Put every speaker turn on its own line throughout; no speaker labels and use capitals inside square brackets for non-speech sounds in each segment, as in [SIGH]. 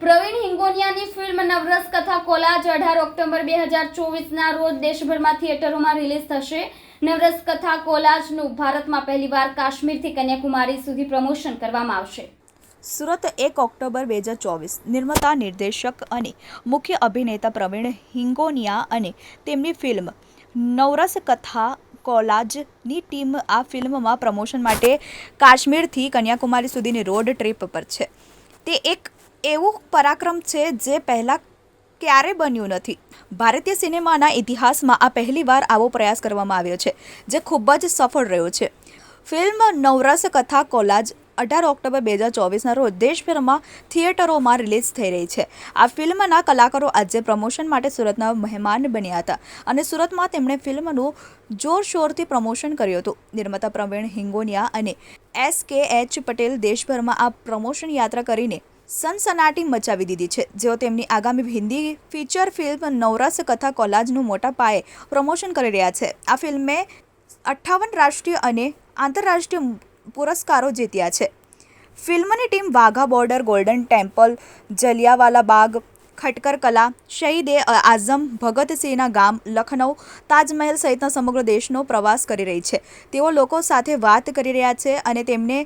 Pravin હિંગોનિયાની film નવરસ કથા collage અઢાર October બે હજાર ચોવીસના રોજ દેશભરમાં થિયેટરોમાં રિલીઝ થશે. નવરસ કથા કોલાજનું ભારતમાં પહેલીવાર કાશ્મીરથી કન્યાકુમારી સુધી પ્રમોશન કરવામાં આવશે.
સુરત એક ઓક્ટોબર બે હજાર ચોવીસ, નિર્માતા, નિર્દેશક અને મુખ્ય અભિનેતા પ્રવીણ હિંગોનિયા અને તેમની ફિલ્મ નવરસ કથા કોલાજની ટીમ આ ફિલ્મમાં પ્રમોશન માટે કાશ્મીરથી કન્યાકુમારી સુધીની રોડ ટ્રીપ પર છે. તે એક એવું પરાક્રમ છે જે પહેલાં ક્યારે બન્યું નથી. ભારતીય સિનેમાના ઇતિહાસમાં આ પહેલીવાર આવો પ્રયાસ કરવામાં આવ્યો છે, જે ખૂબ જ સફળ રહ્યો છે. ફિલ્મ નવરસ કથા કોલાજ અઢાર ઓક્ટોબર બે હજાર ચોવીસના રોજ દેશભરમાં થિયેટરોમાં રિલીઝ થઈ રહી છે. આ ફિલ્મના કલાકારો આજે પ્રમોશન માટે સુરતના મહેમાન બન્યા હતા અને સુરતમાં તેમણે ફિલ્મનું જોરશોરથી પ્રમોશન કર્યું હતું. નિર્માતા પ્રવીણ હિંગોનિયા અને એસ કે એચ પટેલ દેશભરમાં આ પ્રમોશન યાત્રા કરીને સનસનાટી મચાવી દીધી છે. જેઓ તેમની આગામી હિન્દી ફીચર ફિલ્મ નવરસ કથા કોલાજનું મોટા પાયે પ્રમોશન કરી રહ્યા છે. આ ફિલ્મે અઠ્ઠાવન રાષ્ટ્રીય અને આંતરરાષ્ટ્રીય પુરસ્કારો જીત્યા છે. ફિલ્મની team Wagah border, golden temple, Jallianwala Bagh, Khatkar Kalan, શહીદ એ આઝમ ભગતસિંહના ગામ લખનઉ તાજમહેલ સહિતના સમગ્ર દેશનો પ્રવાસ કરી રહી છે. તેઓ લોકો સાથે વાત કરી રહ્યા છે અને તેમને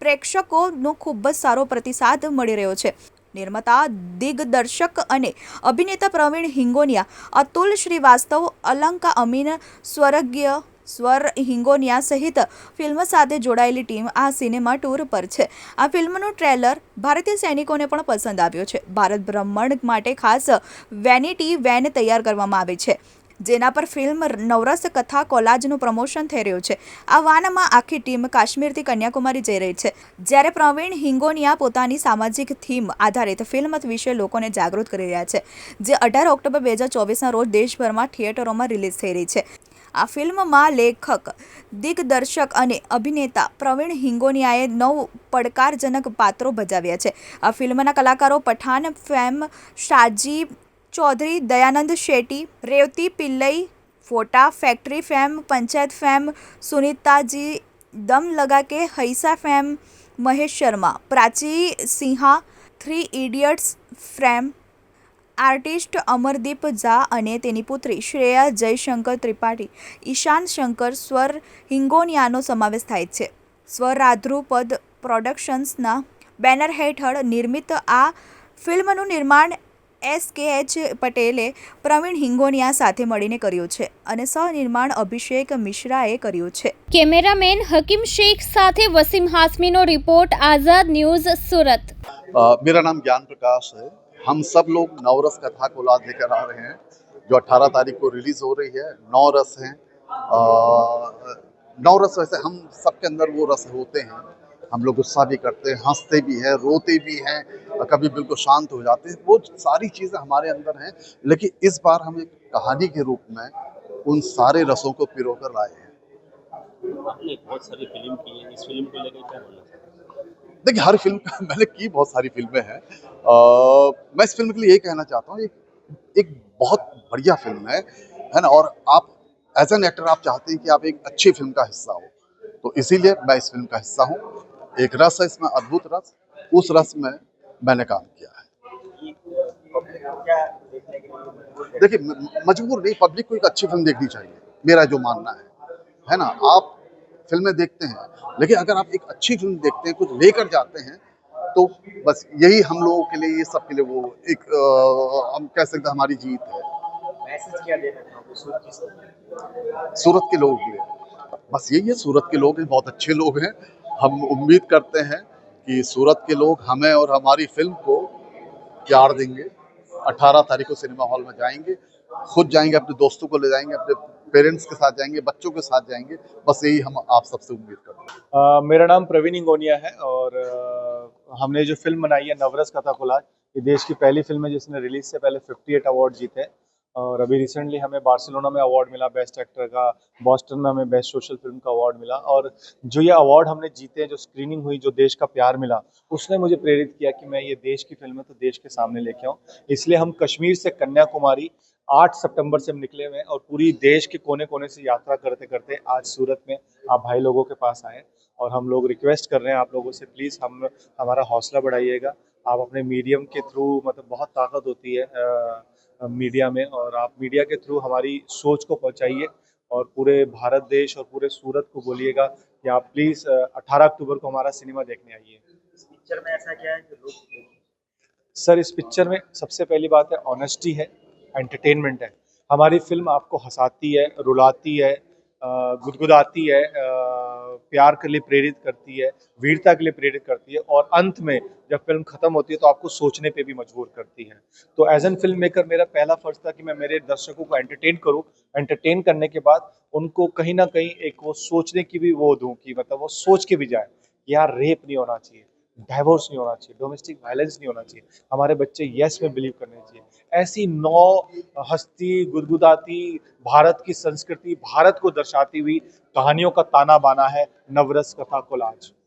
પ્રેક્ષકોનો ખૂબ જ સારો પ્રતિસાદ મળી રહ્યો છે. નિર્માતા, દિગ્દર્શક અને અભિનેતા પ્રવીણ હિંગોનિયા, અતુલ શ્રીવાસ્તવ, અલંકા અમીન, સ્વર્ગીય સ્વર હિંગોનિયા સહિત ફિલ્મ સાથે જોડાયેલી ટીમ આ સિનેમા ટૂર પર છે. આ ફિલ્મનું ટ્રેલર ભારતીય સૈનિકોને પણ પસંદ આવ્યો છે. ભારત ભ્રમણ માટે ખાસ વેનિટી વેન તૈયાર કરવામાં આવી છે. જેના પર ફિલ્મ નવરસ કથા કોલાજનું પ્રમોશન થઈ રહ્યું છે. આ વાનમાં આખી ટીમ કાશ્મીરથી કન્યાકુમારી જઈ રહી છે. જ્યારે પ્રવીણ હિંગોનિયા પોતાની સામાજિક થીમ આધારિત ફિલ્મ વિશે લોકોને જાગૃત કરી રહ્યા છે, જે અઢાર ઓક્ટોબર બે હજાર ચોવીસના રોજ દેશભરમાં થિયેટરોમાં રિલીઝ થઈ રહી છે. આ ફિલ્મમાં લેખક, દિગ્દર્શક અને અભિનેતા પ્રવીણ હિંગોનિયાએ નવ પડકારજનક પાત્રો ભજવ્યા છે. આ ફિલ્મના કલાકારો પઠાન ફેમ શાજી ચૌધરી દયાનંદ શેટ્ટી, રેવતી પિલ્લઈ, ફોટા factory fame, Panchayat fame, Sunitaji Dum Laga Ke Haisha fame, Mahesh Sharma, Prachi Sinha, three idiots frame, artist Amardeep Jha અને તેની પુત્રી શ્રેયા જયશંકર ત્રિપાઠી. ઈશાન શંકર સ્વર હિંગોનિયાનો સમાવેશ થાય છે. સ્વરાધ્રુપદ પ્રોડક્શન્સના બેનર હેઠળ નિર્મિત આ ફિલ્મનું નિર્માણ એસ કે એચ પટેલે પ્રવીણ હિંગોનિયા સાથે મળીને કર્યું છે અને સહનિર્માણ અભિષેક મિશ્રાએ કર્યું છે
કેમેરામેન હકીમ શેખ સાથે વસીમ હાસમીનો રિપોર્ટ આઝાદ ન્યૂઝ સુરત
अ, मेरा नाम ज्ञान प्रकाश है हम सब लोग नवरस कथा को लाद लेकर आ रहे हैं जो 18 तारीख को रिलीज हो रही है नौ रस हैं अ, नौ रस वैसे हम सबके अंदर वो रस होते हैं हम लोग गुस्सा भी करते हैं हँसते भी हैं रोते भी हैं और कभी बिल्कुल शांत हो जाते हैं। वो सारी चीज़ें हमारे अंदर हैं लेकिन इस बार हम एक कहानी के रूप में उन सारे रसों को पिरो कर लाए हैं।
आपने बहुत सारी फ़िल्म की है इस फ़िल्म को लेकर क्या बोलना
देखिए हर फ़िल्म का [LAUGHS] मैंने की बहुत सारी फ़िल्में हैं। मैं इस फ़िल्म के लिए यही कहना चाहता हूँ एक एक बहुत बढ़िया फ़िल्म है है ना? और आप एज एन एक्टर आप चाहते हैं कि आप एक अच्छी फ़िल्म का हिस्सा हो। तो इसीलिए मैं इस फ़िल्म का हिस्सा हूँ। एक रस है इसमें अद्भुत रस। उस रस में मैंने काम किया है। देखिए मजबूर नहीं पब्लिक को एक अच्छी फ़िल्म देखनी चाहिए। मेरा जो मानना है है ना? आप फ़िल्में देखते हैं लेकिन अगर आप एक अच्छी फ़िल्म देखते हैं कुछ लेकर जाते हैं तो बस यही हम लोगों के लिए ये सब के लिए वो एक अ, हम कह सकते हमारी जीत है। सूरत के लोगों के लिए बस यही है सूरत के लोग बहुत अच्छे लोग हैं। हम उम्मीद करते हैं कि सूरत के लोग हमें और हमारी फ़िल्म को प्यार देंगे। 18 तारीख को सिनेमा हॉल में जाएँगे। खुद जाएँगे अपने दोस्तों को ले जाएँगे अपने पेरेंट्स के साथ जाएँगे बच्चों के साथ जाएँगे। बस यही हम आप सबसे उम्मीद करते हैं।
मेरा नाम प्रवीण इंगोनिया है और अ, हमने जो फ़िल्म बनाई है नवरस कथा कोलाज ये देश की पहली फ़िल्म है जिसने रिलीज़ से पहले 58 अवार्ड जीते और अभी रिसेंटली हमें बार्सिलोना में अवार्ड मिला बेस्ट एक्टर का बॉस्टन में हमें बेस्ट सोशल फ़िल्म का अवार्ड मिला और जो ये अवार्ड हमने जीते, जो स्क्रीनिंग हुई, जो देश का प्यार मिला, उसने मुझे प्रेरित किया कि मैं ये देश की फ़िल्म है तो देश के सामने लेके आऊँ। इसलिए हम कश्मीर से कन्याकुमारी 8 सितंबर से हम निकले हुए हैं और पूरी देश के कोने कोने से यात्रा करते करते आज सूरत में आप भाई लोगों के पास आए और हम लोग रिक्वेस्ट कर रहे हैं आप लोगों से प्लीज़ हम, हमारा हौसला बढ़ाइएगा। आप अपने मीडियम के थ्रू मतलब बहुत ताकत होती है मीडिया में और आप मीडिया के थ्रू हमारी सोच को पहुंचाइए और पूरे भारत देश और पूरे सूरत को बोलिएगा कि आप प्लीज़ अठारह अक्टूबर को हमारा सिनेमा देखने आइए।
इस पिक्चर में ऐसा क्या है जो लोग
सर इस पिक्चर में सबसे पहली बात है ऑनेस्टी है एंटरटेनमेंट है। हमारी फ़िल्म आपको हंसाती है रुलाती है गुदगुदाती है प्यार के लिए प्रेरित करती है, वीरता के लिए प्रेरित करती है और अंत में जब फ़िल्म खत्म होती है तो आपको सोचने पे भी मजबूर करती है। तो एज एन फ़िल्म मेकर मेरा पहला फ़र्ज़ था कि मैं मेरे दर्शकों को एंटरटेन करूँ। एंटरटेन करने के बाद उनको कहीं ना कहीं एक वो सोचने की भी वो दूँ कि मतलब वो सोच के भी जाए यार रेप नहीं होना चाहिए। डाइवोर्स नहीं होना चाहिए डोमेस्टिक वायलेंस नहीं होना चाहिए। हमारे बच्चे यस में बिलीव करने चाहिए। ऐसी नौ हस्ती गुदगुदाती भारत की संस्कृति, भारत को दर्शाती हुई कहानियों का ताना बाना है नवरस कथा कोलाज